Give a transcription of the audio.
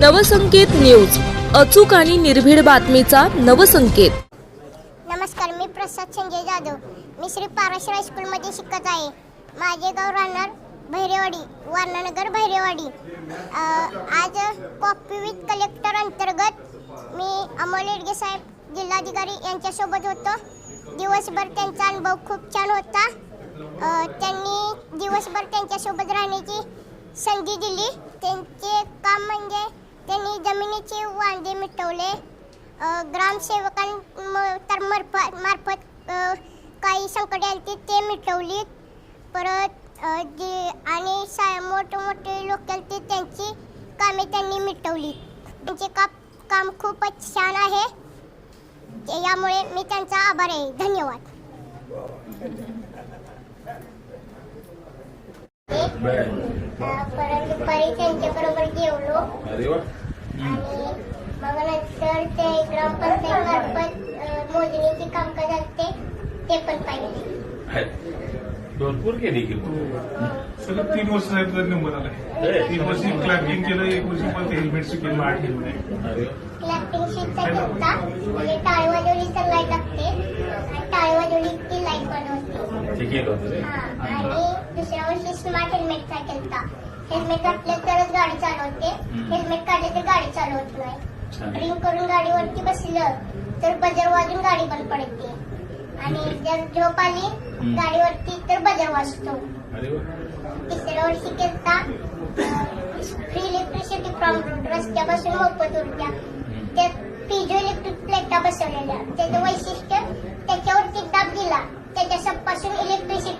Navsanket news. अचूक आणि निर्भीड बातमीचा नवसंकेत. नमस्कार मी प्रसाद संजय जाधव. मी श्री पाराशर हायस्कूलमध्ये शिकत आहे. माझे गाव राहणार भैरेवाडी वारणानगर भैरेवाडी. आज कॉपी विथ कलेक्टर अंतर्गत मी अमोल येडगे साहेब जिल्हाधिकारी यांच्यासोबत होतो. दिवसभर त्यांचा अनुभव खूप छान होता. त्यांनी दिवसभर त्यांच्यासोबत राहण्याची संधी दिली. त्यांचे काम म्हणजे त्यांनी जमिनीचे वांदे मिटवले. ग्रामसेवकां तर मार्फत मार्फत काही संकटे आली ते मिटवली परत जे आणि सा मोठे लोक आले ते त्यांची कामे त्यांनी मिटवली त्यांचे काम काम खूपच छान आहे. यामुळे मी त्यांचा आभार आहे. धन्यवाद. परत दुपारी त्यांच्याबरोबर जेवलो. अरे वा. आणि मग नंतर ते ग्रामपंचायत मार्फत अ, मोजणीची कामकाज असते ते पण हाय. भरपूर केली की सलग तीन वर्ष साहेब नंबर आलाय तीन वर्ष क्लॅपिंग केलं एक वर्ष पण हेल्मेट केलं आठ हेल्मेट. क्लॅपिंग शीटचा घेतला म्हणजे टाळी वाजवली तर लाइट लागते आणि टाळी वाजवली की लाइट बंद होते ते केलं होतं. हा, आणि दुसऱ्या वर्षी स्मार्ट हेल्मेटचा केलता. हेल्मेट घातलं तरच गाडी चालवते. हेल्मेट काढले तर गाडी चालवत नाही. रिंग करून गाडीवरती बसलं तर बजर वाजून गाडी बंद पडते. आणि जर झोप आली गाडीवरती तर बजर वाजतो. तिसऱ्या वर्षी केलता फ्री इलेक्ट्रिसिटी फ्रॉम रोड रस्त्यापासून मोफत ऊर्जा त्यात पिझो इलेक्ट्रिक प्लेटा बसवलेल्या. त्याचं वैशिष्ट्य त्याच्यावरती दाब दिला त्याच्यापासून इलेक्ट्रिसिटी